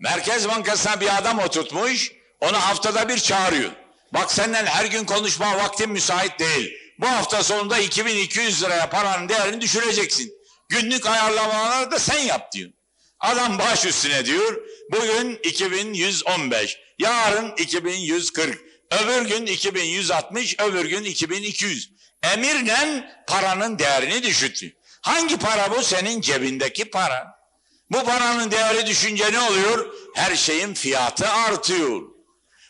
Merkez Bankası'na bir adam oturtmuş, onu haftada bir çağırıyor. Bak senden her gün konuşma vaktin müsait değil. Bu hafta sonunda 2200 liraya paranın değerini düşüreceksin. Günlük ayarlamaları da sen yap diyor. Adam baş üstüne diyor. Bugün 2115, yarın 2140, öbür gün 2160, öbür gün 2200. Emirle paranın değerini düşürtüyor. Hangi para bu? Senin cebindeki para. Bu paranın değeri düşünce ne oluyor? Her şeyin fiyatı artıyor.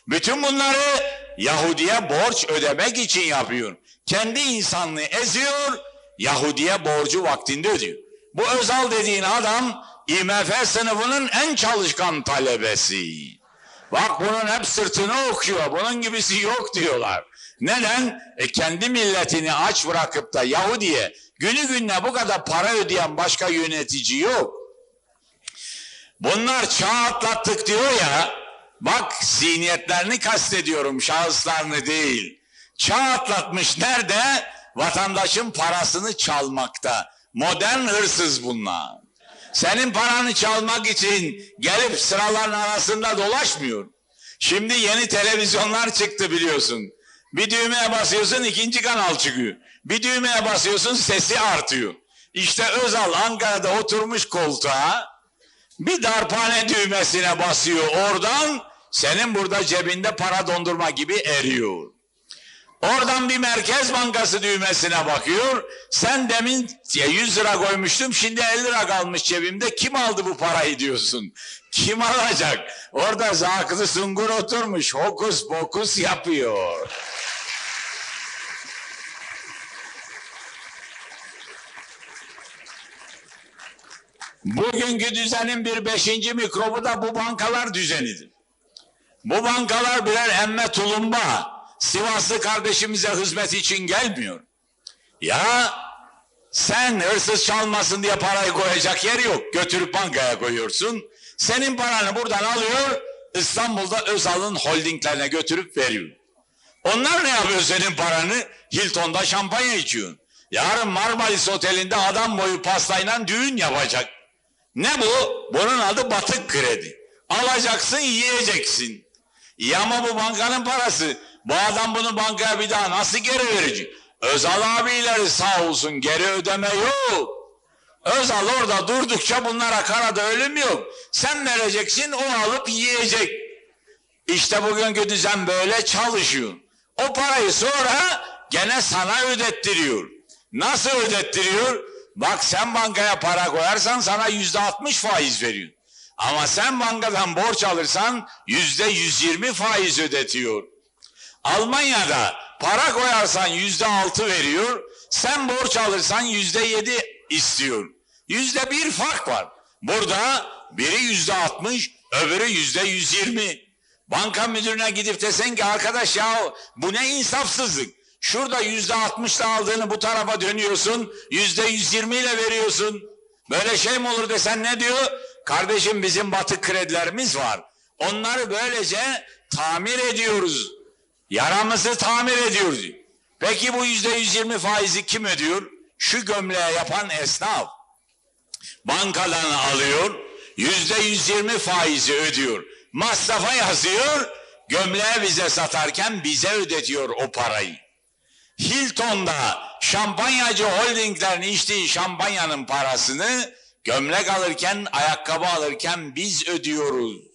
Bütün bunları Yahudi'ye borç ödemek için yapıyor. Kendi insanlığı eziyor, Yahudi'ye borcu vaktinde ödüyor. Bu Özal dediğin adam IMF sınıfının en çalışkan talebesi. Bak bunun hep sırtını okuyor. Bunun gibisi yok diyorlar. Neden? E kendi milletini aç bırakıp da Yahudi'ye günü gününe bu kadar para ödeyen başka yönetici yok. Bunlar çağ atlattık diyor ya. Bak zihniyetlerini kastediyorum şahıslarını değil. Çağ atlatmış nerede? Vatandaşın parasını çalmakta. Modern hırsız bunlar. Senin paranı çalmak için gelip sıraların arasında dolaşmıyor. Şimdi yeni televizyonlar çıktı biliyorsun. Bir düğmeye basıyorsun ikinci kanal çıkıyor. Bir düğmeye basıyorsun sesi artıyor. İşte Özal Ankara'da oturmuş koltuğa bir darphane düğmesine basıyor oradan senin burada cebinde para dondurma gibi eriyor. Oradan bir merkez bankası düğmesine bakıyor. Sen demin 100 lira koymuştum şimdi 50 lira kalmış cebimde. Kim aldı bu parayı diyorsun. Kim alacak? Orada Zakılı Sungur oturmuş hokus pokus yapıyor. Bugünkü düzenin bir beşinci mikrobu da bu bankalar düzenidir. Bu bankalar birer emme tulumba. Sivaslı kardeşimize hizmet için gelmiyor. Ya sen hırsız çalmasın diye parayı koyacak yer yok. Götürüp bankaya koyuyorsun. Senin paranı buradan alıyor. İstanbul'da Özal'ın holdinglerine götürüp veriyor. Onlar ne yapıyor senin paranı? Hilton'da şampanya içiyor. Yarın Marmaris Oteli'nde adam boyu pastayla düğün yapacak. Ne bu? Bunun adı batık kredi. Alacaksın yiyeceksin. İyi ama bu bankanın parası. Bu adam bunu bankaya bir daha nasıl geri verecek? Özal abileri sağ olsun geri ödeme yok. Özal orada durdukça bunlara karada ölüm yok. Sen vereceksin o alıp yiyecek. İşte bugünkü düzen böyle çalışıyor. O parayı sonra gene sana ödettiriyor. Nasıl ödettiriyor? Bak sen bankaya para koyarsan sana yüzde altmış faiz veriyor. Ama sen bankadan borç alırsan yüzde yüz yirmi faiz ödetiyor. Almanya'da para koyarsan yüzde altı veriyor. Sen borç alırsan yüzde yedi istiyor. Yüzde bir fark var. Burada biri yüzde altmış, öbürü yüzde yüz yirmi. Banka müdürüne gidip desen ki arkadaş ya bu ne insafsızlık. Şurada yüzde altmışla aldığını bu tarafa dönüyorsun. Yüzde yüz yirmiyle veriyorsun. Böyle şey mi olur desen ne diyor? Kardeşim bizim batık kredilerimiz var. Onları böylece tamir ediyoruz. Yaramızı tamir ediyoruz. Peki bu yüzde yüz yirmi faizi kim ödüyor? Şu gömleği yapan esnaf. Bankadan alıyor. Yüzde yüz yirmi faizi ödüyor. Masrafa yazıyor. Gömleği bize satarken bize ödetiyor o parayı. Hilton'da şampanyacı holdinglerin içtiği şampanyanın parasını gömlek alırken, ayakkabı alırken biz ödüyoruz.